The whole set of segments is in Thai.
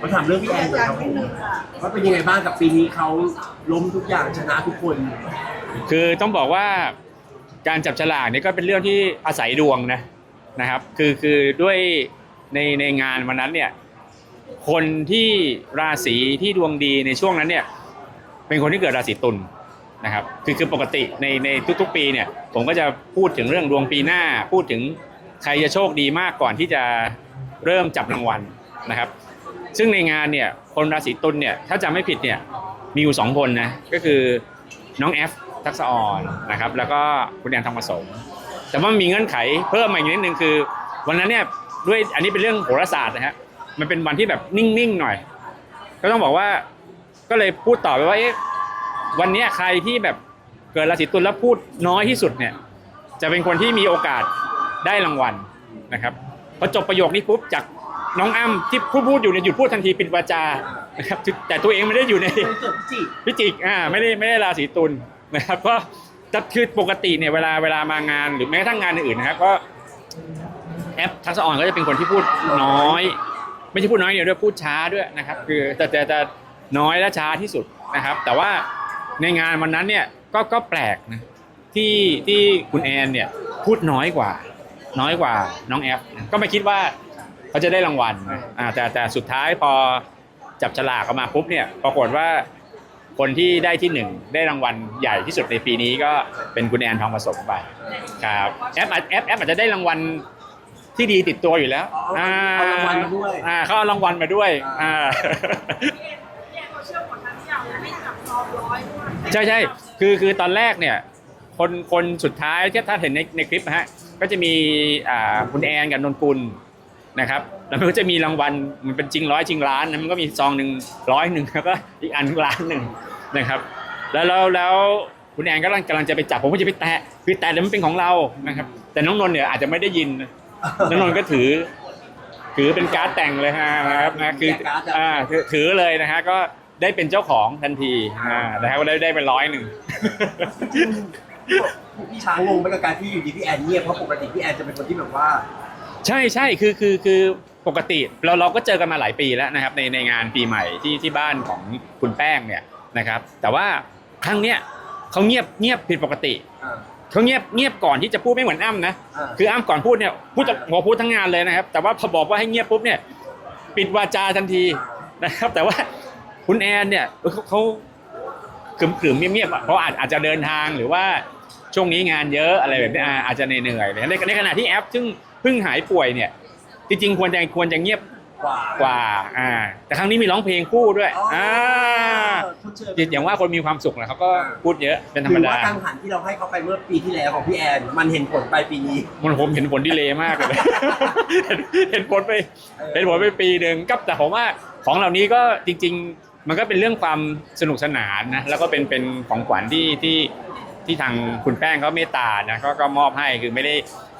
มาถามเรื่องพี่แอนหน่อยครับผมว่าเป็นยังไงบ้างกับปีนี้เขาล้มทุกอย่างชนะทุกคน คือต้องบอกว่าการจับฉลากเนี่ยก็เป็นเรื่องที่อาศัยดวงนะนะครับ คือคือด้วยในในงานวันนั้นเนี่ยคนที่ราศีที่ดวงดีในช่วงนั้นเนี่ยเป็นคนที่เกิดราศีตุลนะครับคือคือปกติในในทุกๆ ปีเนี่ยผมก็จะพูดถึงเรื่องดวงปีหน้า พูดถึงใครจะโชคดีมากก่อนที่จะเริ่มจับรางวัล นะครับ ซึ่งในงานเนี่ยคนราศีตุลเนี่ยถ้าจำไม่ผิดเนี่ยมีอยู่สองคนนะก็คือน้องแอฟทักษออนนะครับแล้วก็คุณแอนทองผสมแต่ว่ามีเงื่อนไขเพิ่มมาอีกนิดนึงคือ วันนั้นเนี่ยด้วยอันนี้เป็นเรื่องโหราศาสตร์นะฮะมันเป็นวันที่แบบนิ่งๆหน่อย ก็ต้องบอกว่าก็เลยพูดต่อไปว่าเอ๊ะวันนี้ใครที่แบบเกิดราศีตุลแล้วพูดน้อยที่สุดเนี่ยจะเป็นคนที่มีโอกาสได้รางวัลนะครับพอจบประโยคนี้ปุ๊บจาก น้องอ้ำที่พูดพูดอยู่เนี่ยหยุดพูดทันทีปิดวาจานะครับแต่ตัวเองไม่ได้อยู่ในเป็นเกิดพิจิกพิจิกอ่าไม่ได้ไม่ได้ราศีตุลนะครับก็จะคือปกติเนี่ยเวลาเวลามางานหรือแม้กระทั่งงานอื่นๆนะครับก็แอปทักษะอ่อนก็จะเป็นคนที่พูดน้อย ไม่ใช่พูดน้อยเดียวด้วยพูดช้าด้วยนะครับ คือแต่แต่จะน้อยและช้าที่สุดนะครับ แต่ว่าในงานวันนั้นเนี่ยก็ก็แปลกนะที่ที่คุณแอนเนี่ยพูดน้อยกว่า น้อยกว่าน้องแอฟก็ไม่คิดว่า เขาจะได้รางวัลนะอ่าแต่แต่สุดท้ายพอจับฉลากออกมาปุ๊บเนี่ยปรากฏว่าคนที่ได้ที่หนึ่งได้รางวัลใหญ่ที่สุดในปีนี้ก็เป็นคุณแอนทองผสมไปครับแอปอาจแอปแอปอาจจะได้รางวัลที่ดีติดตัวอยู่แล้วอ๋อเอารางวัลมาด้วย อ่าเขาเอารางวัลมาด้วยอ่าเนี่ยเขาเชื่อหมดทั้งอย่างและให้จับซองร้อยด้วยใช่ใช่คือคือตอนแรกเนี่ย คนคนสุดท้ายที่ถ้าเห็นในในคลิปนะฮะ ก็จะมีอ่าคุณแอนกับนนกุล นะครับแล้วมันก็จะมีรางวัลมันเป็นจริงร้อยจริงล้านนะมันก็มีซองหนึ่งร้อยหนึ่งแล้วก็อีกอันล้านหนึ่งนะครับ แล้วแล้วแล้วคุณแอนก็กำลังกำลังจะไปจับผมก็จะไปแตะคือแตะแล้วมันเป็นของเรานะครับ แต่น้องนนท์เนี่ยอาจจะไม่ได้ยินนะน้องนนท์ก็ถือ ถือเป็นการ์ดแต่งเลยฮะนะครับนะคือแจกการ์ดอะอ่าถือถือเลยนะฮะก็ได้เป็นเจ้าของทันทีอ่านะครับก็ได้ได้เป็นร้อยหนึ่งพี่ช้างงงไปกับการที่อยู่ดีพี่แอนเงียบเพราะปกติพี่แอนจะเป็นคนที่แบบว่า ใช่ใช่คือคือคือปกติเราเราก็เจอกันมาหลายปีแล้วนะครับในในงานปีใหม่ที่ที่บ้านของคุณแป้งเนี่ยนะครับแต่ว่าครั้งเนี้ยเขาเงียบเงียบผิดปกติอ่าเขาเงียบเงียบก่อนที่จะพูดไม่เหมือนอ้ำนะอ่าคืออ้ำก่อนพูดเนี่ยพูดจะหัวพูดทั้งงานเลยนะครับ แต่ว่าพอบอกว่าให้เงียบปุ๊บเนี่ยปิดวาจาทันทีนะครับ แต่ว่าคุณแอนเนี่ยเขาเขาขึมขึมๆเงียบๆอะเพราะอาจอาจจะเดินทางหรือว่าช่วงนี้งานเยอะอะไรแบบนี้อ่าอาจจะเหนื่อยๆเลยในในขณะที่แอปซึ่ง เพิ่งหายป่วยเนี่ย จริง ๆ ควรจะควรจะเงียบกว่า กว่า อ่า แต่ครั้งนี้มีร้องเพลงคู่ด้วย อ๋ออ่ อ่าชดเชยอย่างว่าคนมีความสุขนะเขาก็พูดเยอะเป็นธรรมหรือดาว่ากังหันที่เราให้เขาไปเมื่อปีที่แล้วของพี่แอน มันเห็นผลไปปีนี้ มันผมเห็นผลดีเลยมากเลย เห็นเห็นผลไปเออเห็นผลไปปีหนึ่งก็แต่ผมว่าของเหล่านี้ก็จริง ๆ มันก็เป็นเรื่องความสนุกสนานนะแล้วก็เป็นเป็นของขวัญที่ที่ที่ทางคุณแป้งเขาเมตตานะก็ก็มอบให้คือไม่ได้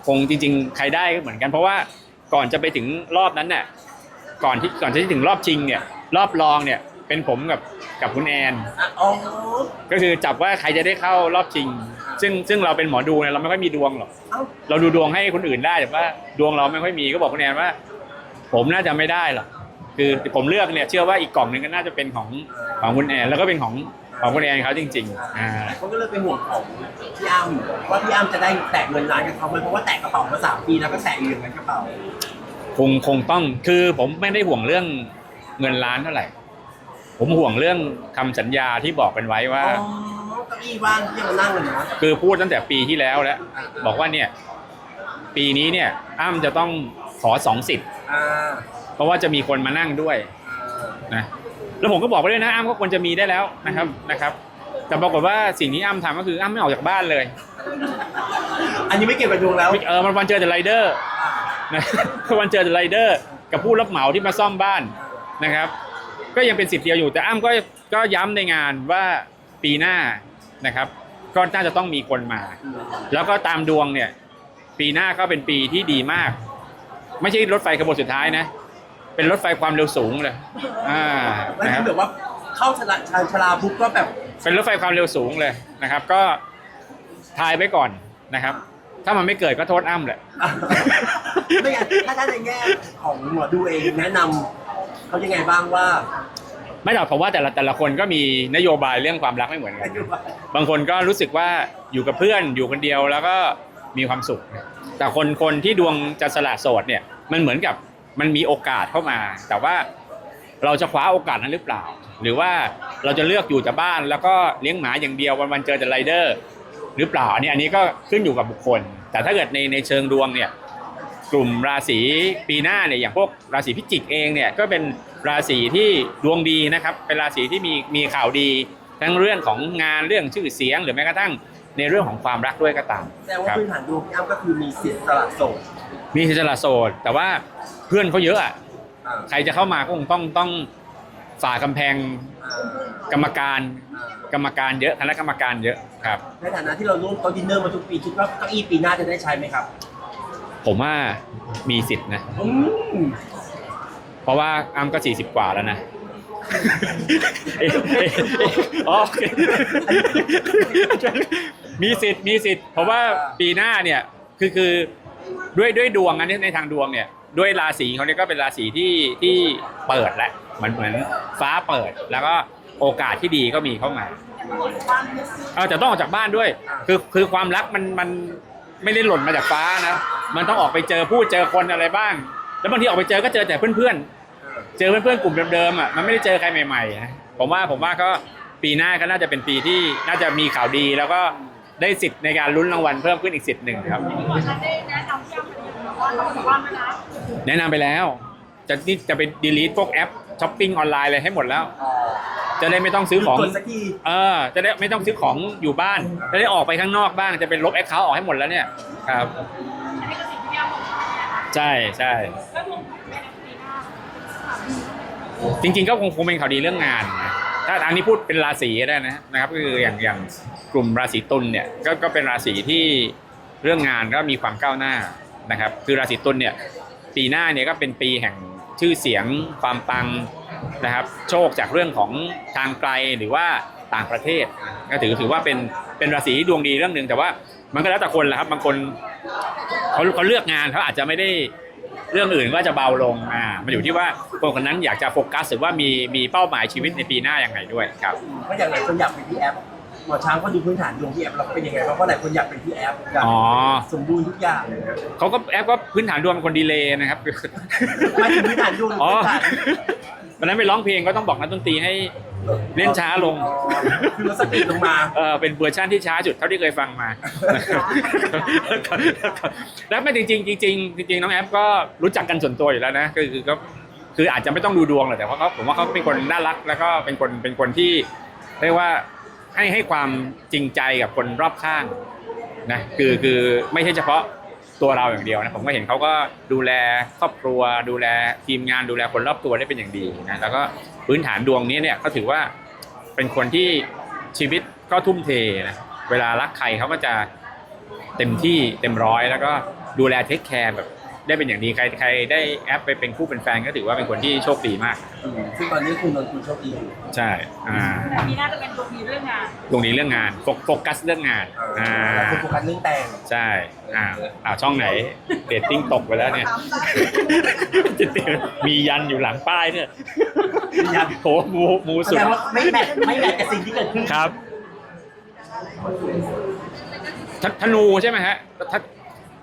คงจริง ๆ ใครได้ก็เหมือนกัน เพราะว่าก่อนจะไปถึงรอบนั้นเนี่ยก่อนที่ก่อนที่จะถึงรอบชิงเนี่ยรอบรองเนี่ยเป็นผมกับกับคุณแอนอะอ๋อก็คือจับว่าใครจะได้เข้ารอบชิง ซึ่งซึ่งเราเป็นหมอดูเนี่ยเราไม่ค่อยมีดวงหรอกเอ้าเราดูดวงให้คนอื่นได้แต่ว่าดวงเราไม่ค่อยมีก็บอกคุณแอนว่า ผมน่าจะไม่ได้หรอกคือผมเลือกเนี่ยเชื่อว่าอีกกล่องหนึ่งก็น่าจะเป็นของของคุณแอนแล้วก็เป็นของ ของคุณแอนเขาจริงๆอ่าเขาก็เลยเป็นห่วงของพี่อ้ำว่าพี่อ้ำจะได้แตะเงินล้านกับเขาไหมเพราะว่าแตะกระเป๋ามาสามปีแล้วก็แตะอยู่อย่างนั้นกระเป๋าคงคงต้องคือผมไม่ได้ห่วงเรื่องเงินล้านเท่าไหร่ ผมห่วงเรื่องคำสัญญาที่บอกกันไว้ว่า อ๋อเก้าอี้ว่างที่จะมานั่งเลยนะคือพูดตั้งแต่ปีที่แล้วแล้ว บอกว่าเนี่ย ปีนี้เนี่ย อ้ำจะต้องขอสองสิทธิ์อ่าเพราะว่าจะมีคนมานั่งด้วยนะ แล้วผมก็บอกไปด้วยนะอ้ำก็ควรจะมีได้แล้วนะครับนะครับ แต่ปรากฏว่าสิ่งที่อ้ำทำก็คืออ้ำไม่ออกจากบ้านเลยอันนี้ไม่เก็บกระดวงแล้วเออมันวันเจอแต่ไรเดอร์นะวันเจอแต่ไรเดอร์กับผู้รับเหมาที่มาซ่อมบ้านนะครับ ก็ยังเป็นสิทธิ์เดียวอยู่แต่อ้ำก็ก็ย้ำในงานว่าปีหน้านะครับ ก็น่าจะต้องมีคนมา แล้วก็ตามดวงเนี่ย ปีหน้าก็เป็นปีที่ดีมาก ไม่ใช่รถไฟขบวนสุดท้ายนะ เป็นรถไฟความเร็วสูงเลยอ่าแล้วนะคที่รับแบบว่าเข้าชลาชานชลาปุ๊บก็แบบเป็นรถไฟความเร็วสูงเลยนะครับ ก็ทายไว้ก่อนนะครับ ถ้ามันไม่เกิดก็โทษอ้ำแหละ ไม่งั้นถ้าถ้าในแง่ของหมอดูเองแนะนเขายังไงบ้างว่าไม่หรอกผมว่าแต่ละแต่ละคนก็มีนโยบายเรื่องความรักไม่เหมือนกัน บางคนก็รู้สึกว่าอยู่กับเพื่อนอยู่คนเดียวแล้วก็มีความสุข แต่คนคนที่ดวงจะสละโสดเนี่ยมันเหมือนกับ มันมีโอกาสเข้ามา แต่ว่าเราจะคว้าโอกาสนั้นหรือเปล่า หรือว่าเราจะเลือกอยู่แต่บ้านแล้วก็เลี้ยงหมาอย่างเดียววันวันๆเจอแต่ไรเดอร์หรือเปล่าอันนี้อันนี้ก็ขึ้นอยู่กับบุคคล แต่ถ้าเกิดในในเชิงดวงเนี่ยกลุ่มราศีปีหน้าเนี่ยอย่างพวกราศีพิจิกเองเนี่ยก็เป็นราศีที่ดวงดีนะครับ เป็นราศีที่มีมีข่าวดีทั้งเรื่องของงานเรื่องชื่อเสียง หรือแม้กระทั่งในเรื่องของความรักด้วยก็ตามแสดงว่าครับพื้นฐานดวงพี่อ้ำก็คือมีสิทธิ์สละโสดมีอิสระโสดแต่ว่า เพื่อนเขาเยอะอะอ่าใครจะเข้ามาก็คงต้องต้องฝ่ากำแพงอ่ากรรมการอ่ากรรมการเยอะคณะกรรมการเยอะครับ ในฐานะที่เราร่วมโต๊ะดินเนอร์มาทุกปีคิดว่าเก้าอี้ปีหน้าจะได้ใช้ไหมครับ ผมว่ามีสิทธิ์นะอืมเพราะว่าอ้ำก็สี่สิบกว่าแล้วนะเอ๊ะเอ๊ะเอ๊ะอ๋อโอเคมีสิทธิ์มีสิทธิ์เพราะว่าปีหน้าเนี่ยคือคือด้วยด้วยดวงอันนี้ในทางดวงเนี่ย ด้วยราศีเขาเนี่ยก็เป็นราศีที่ที่เปิดแหละเหมือนเหมือนฟ้าเปิดแล้วก็โอกาสที่ดีก็มีเข้ามาเออแต่ต้องออกจากบ้านด้วย คือคือความรักมันมันไม่ได้หล่นมาจากฟ้านะมันต้องออกไปเจอผู้เจอคนอะไรบ้าง แล้วบางทีออกไปเจอก็เจอแต่เพื่อนๆ เจอเพื่อนๆกลุ่มเดิมๆอะมันไม่ได้เจอใครใหม่ๆนะผมว่าผมว่าก็ปีหน้าก็น่าจะเป็นปีที่น่าจะมีข่าวดีแล้วก็ได้สิทธิ์ในการลุ้นรางวัลเพิ่มขึ้นอีกสิทธิ์หนึ่งครับหมอชันได้ แนะนำพี่อ้ำไปเลยว่าเราสามารถไม่รับแนะนำไปแล้ว จะนี่จะไปดีลีทพวกแอปช้อปปิ้งออนไลน์อะไรให้หมดแล้วอ๋อจะได้ไม่ต้องซื้อของ กดสักทีเออ จะได้ไม่ต้องซื้อของอยู่บ้าน จะได้ออกไปข้างนอกบ้าง จะเป็นลบแอคเคาท์ออกให้หมดแล้วเนี่ย ครับ อันนี้ก็สิ่งที่พี่อ้ำบอกนะคะใช่ใช่ แล้วผมในปีหน้าจริงๆก็คงคงเป็นข่าวดีเรื่องงานนะถ้าอันนี้พูดเป็นราศีก็ได้นะนะครับก็คืออย่างอย่างกลุ่มราศีตุลเนี่ยก็ก็เป็นราศีที่เรื่องงานก็มีความก้าวหน้านะครับ คือราศีตุลเนี่ย ปีหน้าเนี่ยก็เป็นปีแห่งชื่อเสียงความปังนะครับ โชคจากเรื่องของทางไกลหรือว่าต่างประเทศก็ถือถือว่าเป็นเป็นราศีที่ดวงดีเรื่องหนึ่งแต่ว่ามันก็แล้วแต่คนแหละครับบางคนเขาเขาเลือกงานเขาอาจจะไม่ได้เรื่องอื่นก็จะเบาลงอ่ามันอยู่ที่ว่าคนคนนั้นอยากจะโฟกัสหรือว่ามีมีเป้าหมายชีวิตในปีหน้าอยังไงด้วยครับเพราะอย่างหลายคนอยากเป็นพี่แอฟ มอช้างก็ดูพื้นฐานดวงพี่แอฟเราเป็นยังไงบ้างเพราะหลายคนอยากเป็นพี่แอฟอยากอ๋อ สมบูรณ์ทุกอย่างเลยนะเขาก็แอปก็พื้นฐานดวงเป็นคนดีเลย์นะครับ หมายถึงพื้นฐานดวงหรืออ๋อ พื้นฐานวันนั้นไปร้องเพลงก็ต้องบอกนักดนตรีให้เล่นช้าลงอ๋อคือลดสปีดลงมาเออเป็นเวอร์ชันที่ช้าสุดเท่าที่เคยฟังมานะครับแล้วไม่จริงๆจริงๆจริงๆน้องแอปก็รู้จักกันส่วนตัวอยู่แล้วนะคือคือก็คืออาจจะไม่ต้องดูดวงหรอกแต่ว่าเขาผมว่าเขาเป็นคนน่ารักแล้วก็เป็นคนเป็นคนที่เรียกว่า ให้ให้ความจริงใจกับคนรอบข้างนะคือคือไม่ใช่เฉพาะตัวเราอย่างเดียวนะผมก็เห็นเขาก็ดูแลครอบครัว ดูแลทีมงานดูแลคนรอบตัวได้เป็นอย่างดีนะแล้วก็พื้นฐานดวงนี้เนี่ยเขาถือว่าเป็นคนที่ชีวิตก็ทุ่มเทนะเวลารักใครเขาก็จะเต็มที่เต็มร้อย แล้วก็ดูแลเทคแคร์แบบ ได้เป็นอย่างดีใครใครได้แอปไปเป็นคู่เป็นแฟนก็ถือว่าเป็นคนที่โชคดีมาก อืมซึ่งตอนนี้คุณนนท์คุณโชคดีอยู่ ใช่อ่าแต่ปีหน้าจะเป็นดวงดีเรื่องงานตรงนี้เรื่องงานโฟโฟกัสเรื่องงานอ่าหลายคนโฟกัสเรื่องแต่งใช่อ่าอ่าช่องไหนเรตติ้งตกไปแล้วเนี่ยมียันอยู่หลังป้ายเนี่ยยันโหมูมูแสสุดดงว่าไม่แมทไม่แมทกับสิ่งที่เกิดขึ้นครับธธนูใช่ไหมฮะธ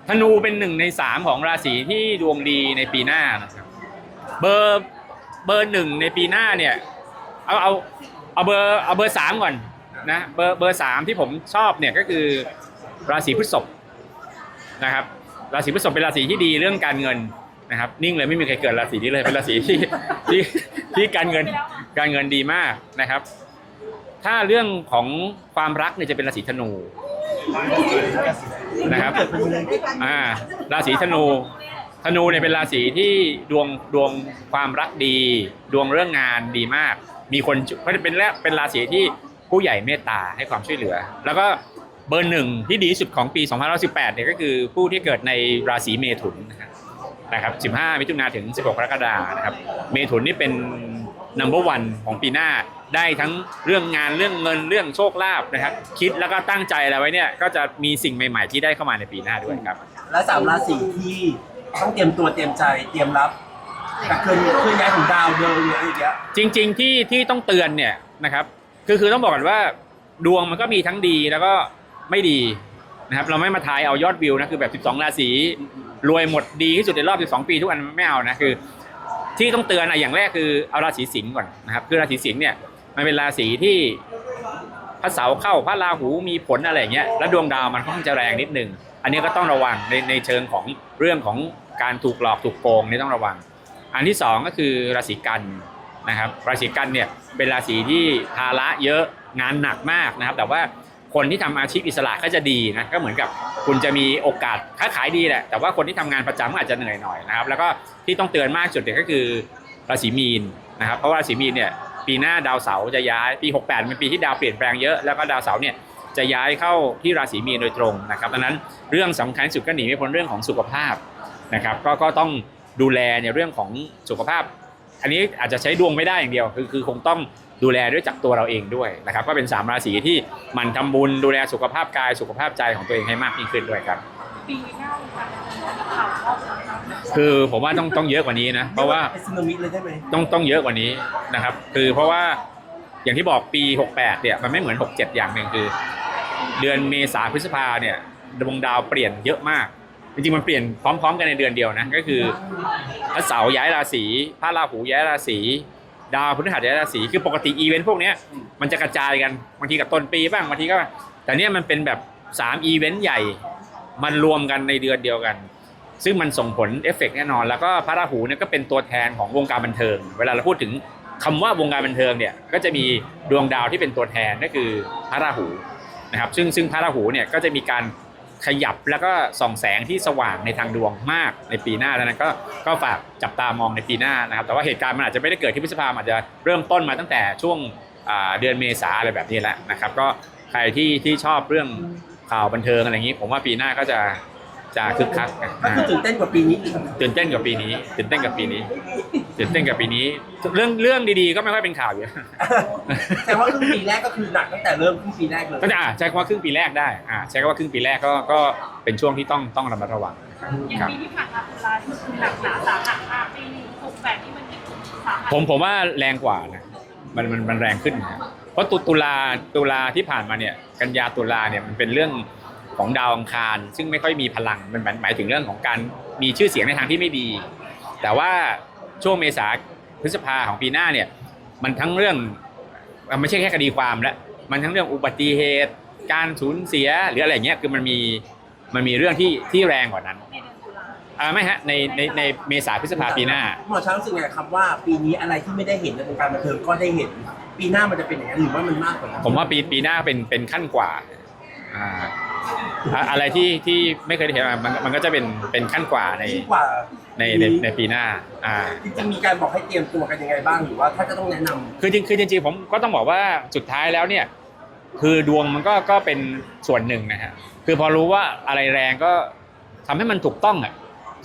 ธนูเป็นหนึ่งในสามของราศีที่ดวงดีในปีหน้านะครับเบอร์เบอร์หนึ่งในปีหน้าเนี่ยเอาเอาเอาเบอร์เอาเบอร์สามก่อนนะเบอร์เบอร์สามที่ผมชอบเนี่ยก็คือราศีพฤษภนะครับราศีพฤษภเป็นราศีที่ดีเรื่องการเงินนะครับนิ่งเลยไม่มีใครเกิดราศีนี้เลยเป็นราศีที่ที่ที่การเงินการเงินดีมากนะครับ ถ้าเรื่องของความรักเนี่ยจะเป็นราศีธนู นะครับอ่าราศีธนู ธนูเนี่ยเป็นราศีที่ดวงดวงความรักดี ดวงเรื่องงานดีมาก มีคนเขาจะเป็นแรกเป็นราศีที่ผู้ใหญ่เมตตาให้ความช่วยเหลือ แล้วก็เบอร์หนึ่งที่ดีสุดของปี 2018เนี่ยก็คือผู้ที่เกิดในราศีเมถุนนะครับนะครับ15 มิถุนาถึง 16 กรกฎาคมนะครับ เมถุนนี่เป็น number one ของปีหน้า ได้ทั้งเรื่องงานเรื่องเงินเรื่องโชคลาภนะครับ คิดแล้วก็ตั้งใจอะไรไว้เนี่ยก็จะมีสิ่งใหม่ ๆ ที่ได้เข้ามาในปีหน้าด้วยครับ และสามราศีที่ต้องเตรียมตัวเตรียมใจเตรียมรับกับเคลื่อนเคลื่อนย้ายของดาวเดิมเนี่ยอะไรอย่างเงี้ยจริง ๆ ที่ที่ต้องเตือนเนี่ยนะครับ คือคือต้องบอกก่อนว่าดวงมันก็มีทั้งดีแล้วก็ไม่ดีนะครับเราไม่มาทายเอายอดวิวนะคือแบบ 12 ราศีรวยหมดดีที่สุดในรอบ 12 ปีทุกอันไม่เอานะคือ ที่ต้องเตือนอะอย่างแรกคือเอาราศีสิงห์ก่อนนะครับคือราศีสิงห์เนี่ย มันเป็นราศีที่พระเสาร์เข้าพระราหูมีผลอะไรเงี้ยแล้วดวงดาวมันค่อนข้างจะแรงนิดนึง อันนี้ก็ต้องระวังในในเชิงของเรื่องของการถูกหลอกถูกโกงนี่ต้องระวัง อันที่สองก็คือราศีกันนะครับราศีกันเนี่ยเป็นราศีที่ภาระเยอะงานหนักมากนะครับ แต่ว่าคนที่ทำอาชีพอิสระก็จะดีนะก็เหมือนกับคุณจะมีโอกาสค้าขายดีแหละแต่ว่าคนที่ทำงานประจำก็อาจจะเหนื่อยหน่อยนะครับ แล้วก็ที่ต้องเตือนมากสุดเนี่ยก็คือราศีมีนนะครับเพราะว่าราศีมีนเนี่ย ปีหน้าดาวเสาร์จะย้ายปี 68 เป็นปีที่ดาวเปลี่ยนแปลงเยอะแล้วก็ดาวเสาร์เนี่ยจะย้ายเข้าที่ราศีมีนโดยตรงนะครับดังนั้นเรื่องสำคัญสุดก็หนีไม่พ้นเรื่องของสุขภาพนะครับก็ก็ต้องดูแลในเรื่องของสุขภาพ อันนี้อาจจะใช้ดวงไม่ได้อย่างเดียว คือคือคงต้องดูแลด้วยจากตัวเราเองด้วยนะครับ ก็เป็นสามราศีที่หมันทำบุญดูแลสุขภาพกายสุขภาพใจของตัวเองให้มากยิ่งขึ้นด้วยครับปีหน้าการข่าวชอบนะครับ คือผมว่าต้องต้องเยอะกว่านี้นะ เพราะว่าเป็นซึนามิเลยได้ไหมต้องต้องเยอะกว่านี้นะครับ คือเพราะว่าอย่างที่บอกปี 68 เนี่ยมันไม่เหมือน 67 อย่างหนึ่งคือ เดือนเมษาพฤษภาเนี่ยดวงดาวเปลี่ยนเยอะมาก จริงๆมันเปลี่ยนพร้อม ๆ กันในเดือนเดียวนะก็คือพระเสาร์ย้ายราศีพระราหูย้ายราศีดาวพฤหัสย้ายราศีคือปกติอีเวนต์พวกเนี้ยมันจะกระจายกันบางทีกับต้นปีบ้างบางทีก็แต่เนี่ยมันเป็นแบบ3อีเวนต์ใหญ่มันรวมกันในเดือนเดียวกัน ซึ่งมันส่งผลเอฟเฟกต์แน่นอน แล้วก็พระราหูเนี่ยก็เป็นตัวแทนของวงการบันเทิง เวลาเราพูดถึงคำว่าวงการบันเทิงเนี่ยก็จะมีดวงดาวที่เป็นตัวแทนนั่นคือพระราหูนะครับซึ่งซึ่งพระราหูเนี่ยก็จะมีการขยับแล้วก็ส่องแสงที่สว่างในทางดวงมากในปีหน้าดังนั้นก็ก็ฝากจับตามองในปีหน้านะครับ แต่ว่าเหตุการณ์มันอาจจะไม่ได้เกิดที่พฤษภามอาจจะเริ่มต้นมาตั้งแต่ช่วงเดือนเมษาอะไรแบบนี้แหละนะครับ ก็ใครที่ที่ชอบเรื่องข่าวบันเทิงอะไรอย่างนี้ ผมว่าปีหน้าก็จะ จะคึกคักก็คือตื่นเต้นกว่าปีนี้อีกตื่นเต้นกับปีนี้ตื่นเต้นกับปีนี้ตื่นเต้นกับปีนี้ เรื่องเรื่องดีๆก็ไม่ค่อยเป็นข่าวอยู่ แต่ว่าครึ่งปีแรกก็คือหนักตั้งแต่เริ่มครึ่งปีแรกเลยก็จะอะใช้คำว่าครึ่งปีแรกได้อ่าใช้คำว่าครึ่งปีแรกก็ก็เป็นช่วงที่ต้องต้องระมัดระวังอย่างครับปีที่ผ่านมาตุลาที่คือหนักหนาสาหัสมากปีหกแปดที่มันยิ่งสาหัสผมผมว่าแรงกว่านะมันมันมันแรงขึ้นนะเพราะตุตุลาตุลาที่ผ่านมาเนี่ย กันยาตุลาเนี่ยมันเป็นเรื่อง ของดาวอังคาร ซึ่งไม่ค่อยมีพลังมันหมายหมายถึงเรื่องของการมีชื่อเสียงในทางที่ไม่ดี แต่ว่าช่วงเมษาพฤษภาของปีหน้าเนี่ยมันทั้งเรื่องอะไม่ใช่แค่คดีความแล้วมันทั้งเรื่องอุบัติเหตุ การสูญเสียหรืออะไรอย่างเงี้ยคือมันมีมันมีเรื่องที่ที่แรงกว่านั้นในเดือนตุลาอ่าไม่ฮะในในในเมษาพฤษภาปีหน้าหมอช้างรู้สึกไงครับว่าปีนี้อะไรที่ไม่ได้เห็นในวงการบันเทิงก็ได้เห็น ปีหน้ามันจะเป็นอย่างนั้นหรือว่ามันมากกว่านั้นผมว่าปีปีหน้าเป็นเป็นขั้นกว่าอ่า อะอะไรที่ที่ไม่เคยได้เห็นมามันมันก็จะเป็นเป็นขั้นกว่าในยิ่งกว่าในในในปีหน้าอ่า จริงๆมีการบอกให้เตรียมตัวกันยังไงบ้างหรือว่าถ้าจะต้องแนะนำ คือจริงคือจริงๆผมก็ต้องบอกว่าสุดท้ายแล้วเนี่ยคือดวงมันก็ก็เป็นส่วนหนึ่งนะฮะคือพอรู้ว่าอะไรแรงก็ทำให้มันถูกต้องอะ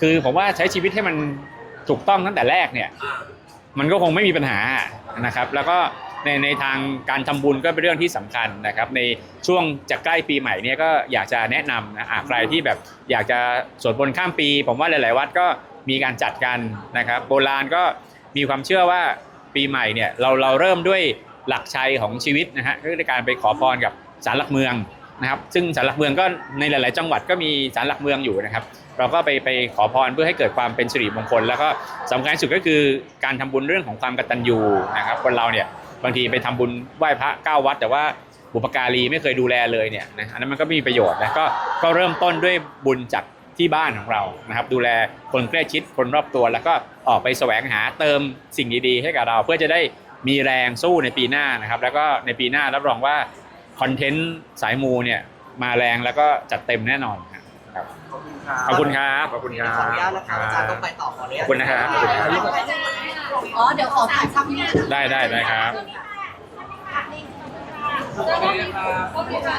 คือผมว่าใช้ชีวิตให้มันถูกต้องตั้งแต่แรกเนี่ย มันก็คงไม่มีปัญหานะครับ แล้วก็ ในในทางการทำบุญก็เป็นเรื่องที่สำคัญนะครับ ในช่วงจะใกล้ปีใหม่เนี่ยก็อยากจะแนะนำนะใครที่แบบอยากจะสวดมนต์ข้ามปี ผมว่าหลาย ๆ วัดก็มีการจัดกันนะครับ โบราณก็มีความเชื่อว่าปีใหม่เนี่ยเราเราเริ่มด้วยหลักชัยของชีวิตนะฮะก็คือการไปขอพรกับศาลหลักเมืองนะครับ ซึ่งศาลหลักเมืองก็ในหลาย ๆ จังหวัดก็มีศาลหลักเมืองอยู่นะครับเราก็ไปไปขอพรเพื่อให้เกิดความเป็นสิริมงคล แล้วก็สำคัญที่สุดก็คือการทำบุญเรื่องของความกตัญญูนะครับคนเราเนี่ย บางทีไปทำบุญไหว้พระเก้าวัด แต่ว่าบุปการีไม่เคยดูแลเลยเนี่ยนะอันนั้นมันก็ไม่มีประโยชน์นะก็ก็เริ่มต้นด้วยบุญจากที่บ้านของเรานะครับ ดูแลคนใกล้ชิดคนรอบตัว แล้วก็ออกไปแสวงหาเติมสิ่งดีๆให้กับเรา เพื่อจะได้มีแรงสู้ในปีหน้านะครับ แล้วก็ในปีหน้ารับรองว่าคอนเทนต์สายมูเนี่ยมาแรงแล้วก็จัดเต็มแน่นอน ครับขอบคุณครับขอบคุณครับขออนุญาตนะคะอาจารย์ต้องไปต่อขออนุญาตขอบคุณนะครับขอบคุณครับ อ๋อ เดี๋ยวขอถ่ายภาพนี้ได้ได้ได้ครับโอเคค่ะ